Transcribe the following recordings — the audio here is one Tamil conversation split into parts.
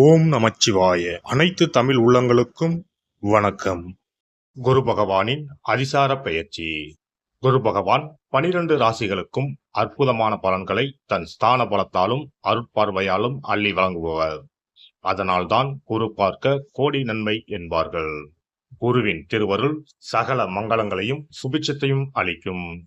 ஓம் நமச்சிவாய. அனைத்து தமிழ் உள்ளங்களுக்கும் வணக்கம். குரு பகவானின் அதிசார பெயர்ச்சி. குரு பகவான் பனிரெண்டு ராசிகளுக்கும் அற்புதமான பலன்களை தன் ஸ்தான பலத்தாலும் அருட்பார்வையாலும் அள்ளி வழங்குபவர். அதனால்தான் குரு பார்க்க கோடி நன்மை என்பார்கள். குருவின் திருவருள் சகல மங்களங்களையும் சுபிட்சத்தையும் அளிக்கும்.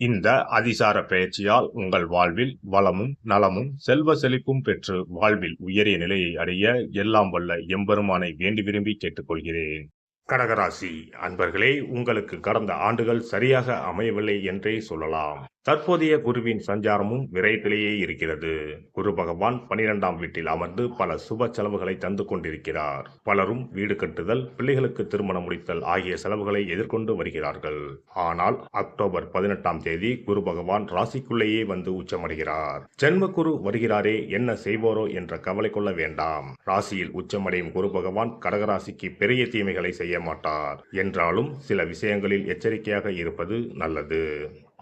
இந்த அதிசார பயிற்சியால் உங்கள் வாழ்வில் வளமும் நலமும் செல்வ செழிப்பும் பெற்று வாழ்வில் உயரிய நிலையை அடைய எல்லாம் வல்ல எம்பெருமானை வேண்டி விரும்பி கேட்டுக்கொள்கிறேன். கடகராசி அன்பர்களே உங்களுக்கு கடந்த ஆண்டுகள் சரியாக அமையவில்லை என்றே சொல்லலாம். தற்போதைய குருவின் சஞ்சாரமும் விரைவிலேயே இருக்கிறது. குரு பகவான் பனிரெண்டாம் வீட்டில் அமர்ந்து பல சுப செலவுகளை தந்து கொண்டிருக்கிறார். பலரும் வீடு கட்டுதல் பிள்ளைகளுக்கு திருமணம் முடித்தல் ஆகிய செலவுகளை எதிர்கொண்டு வருகிறார்கள். ஆனால் அக்டோபர் பதினெட்டாம் தேதி குரு பகவான் ராசிக்குள்ளேயே வந்து உச்சமடைகிறார். ஜென்ம குரு வருகிறாரே என்ன செய்வோரோ என்ற கவலை கொள்ள வேண்டாம். ராசியில் உச்சமடையும் குரு பகவான் கடகராசிக்கு பெரிய தீமைகளை செய்ய மாட்டார். என்றாலும் சில விஷயங்களில் எச்சரிக்கையாக இருப்பது நல்லது.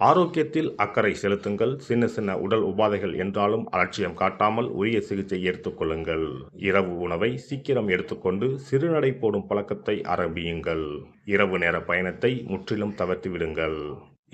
ஆரோக்கியத்தில் அக்கறை செலுத்துங்கள். சின்ன சின்ன உடல் உபாதைகள் என்றாலும் அலட்சியம் காட்டாமல் உரிய சிகிச்சை எடுத்துக்கொள்ளுங்கள் இரவு உணவை சீக்கிரம் எடுத்துக்கொண்டு சிறுநடை போடும் பழக்கத்தை ஆரம்பியுங்கள். இரவு நேர பயணத்தை முற்றிலும் தவிர்த்து விடுங்கள்.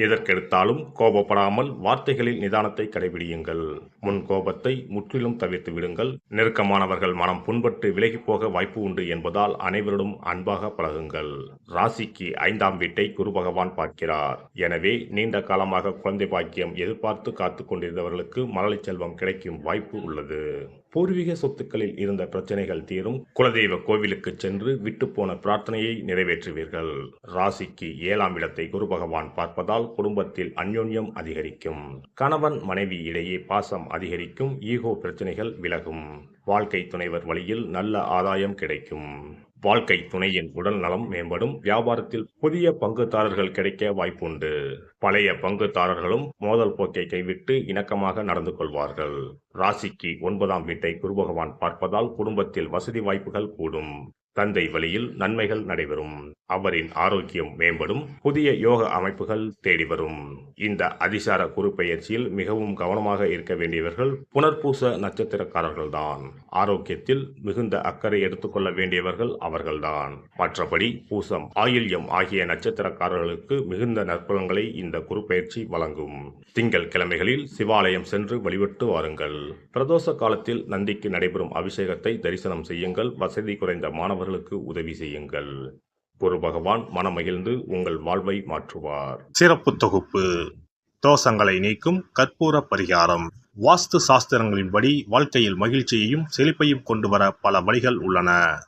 எதற்கெடுத்தாலும் கோபப்படாமல் வார்த்தைகளில் நிதானத்தை கடைபிடியுங்கள். முன் கோபத்தை முற்றிலும் தவிர்த்து விடுங்கள். நெருக்கமானவர்கள் மனம் புண்பட்டு விலகி போக வாய்ப்பு உண்டு என்பதால் அனைவரிடம் அன்பாக பழகுங்கள். ராசிக்கு ஐந்தாம் வீட்டை குரு பகவான் பார்க்கிறார். எனவே நீண்ட காலமாக குழந்தை பாக்கியம் எதிர்பார்த்து காத்து கொண்டிருந்தவர்களுக்கு மழலை செல்வம் கிடைக்கும் வாய்ப்பு உள்ளது. பூர்வீக சொத்துக்களில் இருந்த பிரச்சனைகள் தீரும். குலதெய்வ கோவிலுக்கு சென்று விட்டுப்போன பிரார்த்தனையை நிறைவேற்றுவீர்கள். ராசிக்கு ஏழாம் இடத்தை குரு பகவான் பார்ப்பதால் குடும்பத்தில் அந்யோன்யம் அதிகரிக்கும். கணவன் மனைவி இடையே பாசம் அதிகரிக்கும். ஈகோ பிரச்சனைகள் விலகும். வாழ்க்கை துணைவர் வழியில் நல்ல ஆதாயம் கிடைக்கும். வாழ்க்கை துணையின் உடல் நலம் மேம்படும். வியாபாரத்தில் புதிய பங்குதாரர்கள் கிடைக்க வாய்ப்புண்டு. பழைய பங்குதாரர்களும் மோதல் போக்கை கைவிட்டு இணக்கமாக நடந்து கொள்வார்கள். ராசிக்கு ஒன்பதாம் வீட்டை குருபகவான் பார்ப்பதால் குடும்பத்தில் வசதி வாய்ப்புகள் கூடும். தந்தை வழியில் நன்மைகள் நடைபெறும். அவரின் ஆரோக்கியம் மேம்படும். புதிய யோக அமைப்புகள் தேடி வரும். இந்த அதிசார குறுப்பெயர்ச்சியில் மிகவும் கவனமாக இருக்க வேண்டியவர்கள் புனர்பூச நட்சத்திரக்காரர்கள்தான். ஆரோக்கியத்தில் மிகுந்த அக்கறை எடுத்துக்கொள்ள வேண்டியவர்கள் அவர்கள்தான். மற்றபடி பூசம் ஆயில்யம் ஆகிய நட்சத்திரக்காரர்களுக்கு மிகுந்த நற்பலன்களை இந்த குறுப்பெயர்ச்சி வழங்கும். திங்கள் கிழமைகளில் சிவாலயம் சென்று வழிபட்டு வாருங்கள். பிரதோஷ காலத்தில் நந்திக்கு நடைபெறும் அபிஷேகத்தை தரிசனம் செய்யுங்கள். வசதி குறைந்த அவர்களுக்கு உதவி செய்யுங்கள். குரு பகவான் மனமகிழ்ந்து உங்கள் வாழ்வை மாற்றுவார். சிறப்பு தொகுப்பு. தோஷங்களை நீக்கும் கற்பூர பரிகாரம். வாஸ்து சாஸ்திரங்களின்படி வாழ்க்கையில் மகிழ்ச்சியையும் செழிப்பையும் கொண்டு வர பல வழிகள் உள்ளன.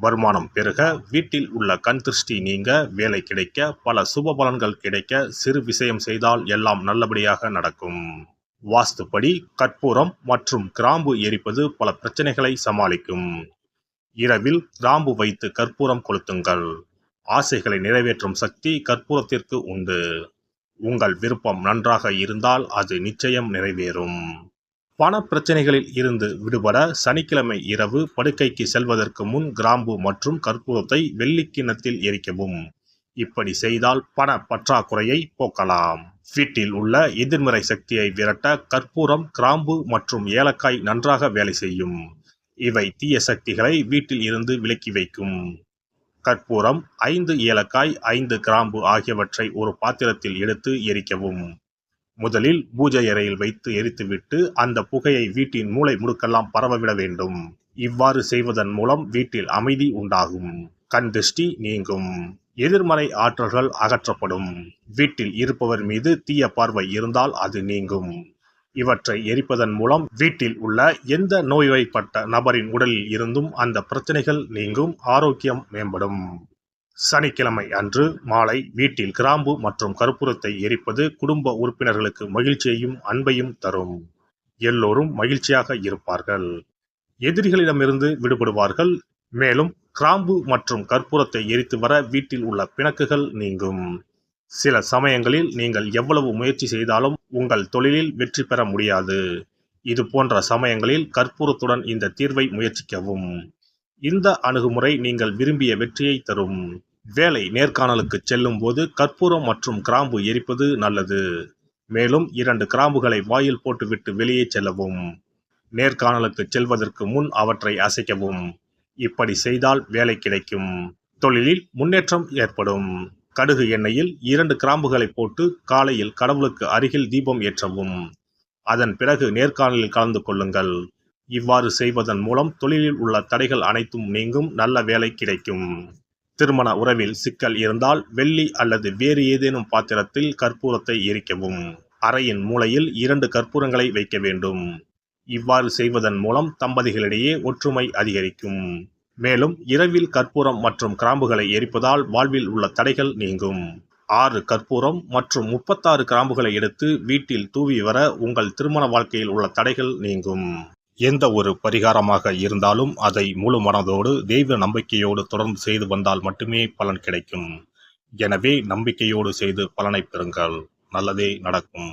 வருமானம் பெருக வீட்டில் உள்ள கண் திருஷ்டி நீங்க வேலை கிடைக்க பல சுப பலன்கள் கிடைக்க சிறு விஷயம் செய்தால் எல்லாம் நல்லபடியாக நடக்கும். வாஸ்துப்படி கற்பூரம் மற்றும் கிராம்பு எரிப்பது பல பிரச்சனைகளை சமாளிக்கும். இரவில் கிராம்பு வைத்து கற்பூரம் கொளுத்துங்கள். ஆசைகளை நிறைவேற்றும் சக்தி கற்பூரத்திற்கு உண்டு. உங்கள் விருப்பம் நன்றாக இருந்தால் அது நிச்சயம் நிறைவேறும். பண பிரச்சனைகளில் இருந்து விடுபட சனிக்கிழமை இரவு படுக்கைக்கு செல்வதற்கு முன் கிராம்பு மற்றும் கற்பூரத்தை வெள்ளிக்கிணத்தில் எரிக்கவும். இப்படி செய்தால் பண பற்றாக்குறையை போக்கலாம். வீட்டில் உள்ள எதிர்மறை சக்தியை விரட்ட கற்பூரம் கிராம்பு மற்றும் ஏலக்காய் நன்றாக வேலை செய்யும். இவை தீய சக்திகளை வீட்டில் இருந்து விலக்கி வைக்கும். கற்பூரம் ஐந்து ஏலக்காய் ஐந்து கிராம்பு ஆகியவற்றை ஒரு பாத்திரத்தில் எடுத்து எரிக்கவும். முதலில் பூஜை அறையில் வைத்து எரித்துவிட்டு அந்த புகையை வீட்டின் மூளை முடுக்கெல்லாம் பரவவிட வேண்டும். இவ்வாறு செய்வதன் மூலம் வீட்டில் அமைதி உண்டாகும். கண் திருஷ்டி நீங்கும். எதிர்மறை ஆற்றல்கள் அகற்றப்படும். வீட்டில் இருப்பவர் மீது தீய பார்வை இருந்தால் அது நீங்கும். இவற்றை எரிப்பதன் மூலம் வீட்டில் உள்ள எந்த நோய்வாய்ப்பட்ட நபரின் உடலில் இருந்தும் அந்த பிரச்சனைகள் நீங்கும் ஆரோக்கியம் மேம்படும். சனிக்கிழமை அன்று மாலை வீட்டில் கிராம்பு மற்றும் கற்பூரத்தை எரிப்பது குடும்ப உறுப்பினர்களுக்கு மகிழ்ச்சியையும் அன்பையும் தரும். எல்லோரும் மகிழ்ச்சியாக இருப்பார்கள். எதிரிகளிடமிருந்து விடுபடுவார்கள். மேலும் கிராம்பு மற்றும் கற்பூரத்தை எரித்து வர வீட்டில் உள்ள பிணக்குகள் நீங்கும். சில சமயங்களில் நீங்கள் எவ்வளவு முயற்சி செய்தாலும் உங்கள் தொழிலில் வெற்றி பெற முடியாது. இது போன்ற சமயங்களில் கற்பூரத்துடன் இந்த தீர்வை முயற்சிக்கவும். இந்த அணுகுமுறை நீங்கள் விரும்பிய வெற்றியை தரும். வேலை நேர்காணலுக்கு செல்லும் போது கற்பூரம் மற்றும் கிராம்பு எரிப்பது நல்லது. மேலும் இரண்டு கிராம்புகளை வாயில் போட்டுவிட்டு வெளியே செல்லவும். நேர்காணலுக்கு செல்வதற்கு முன் அவற்றை அசைக்கவும். இப்படி செய்தால் வேலை கிடைக்கும். தொழிலில் முன்னேற்றம் ஏற்படும். கடுகு எண்ணெயில் இரண்டு கிராம்புகளை போட்டு காலையில் கடவுளுக்கு அருகில் தீபம் ஏற்றவும். அதன் பிறகு நேர்காணலில் கலந்து கொள்ளுங்கள். இவ்வாறு செய்வதன் மூலம் தொழிலில் உள்ள தடைகள் அனைத்தும் நீங்கும் நல்ல வேலை கிடைக்கும். திருமண உறவில் சிக்கல் இருந்தால் வெள்ளி அல்லது வேறு ஏதேனும் பாத்திரத்தில் கற்பூரத்தை எரிக்கவும். அறையின் மூலையில் இரண்டு கற்பூரங்களை வைக்க வேண்டும். இவ்வாறு செய்வதன் மூலம் தம்பதிகளிடையே ஒற்றுமை அதிகரிக்கும். மேலும் இரவில் கற்பூரம் மற்றும் கிராம்புகளை எரிப்பதால் வாழ்வில் உள்ள தடைகள் நீங்கும். ஆறு கற்பூரம் மற்றும் முப்பத்தாறு கிராம்புகளை எடுத்து வீட்டில் தூவி வர உங்கள் திருமண வாழ்க்கையில் உள்ள தடைகள் நீங்கும். எந்த ஒரு பரிகாரமாக இருந்தாலும் அதை முழு மனதோடு தெய்வ நம்பிக்கையோடு தொடர்ந்து செய்து வந்தால் மட்டுமே பலன் கிடைக்கும். எனவே நம்பிக்கையோடு செய்து பலனை பெறுங்கள். நல்லதே நடக்கும்.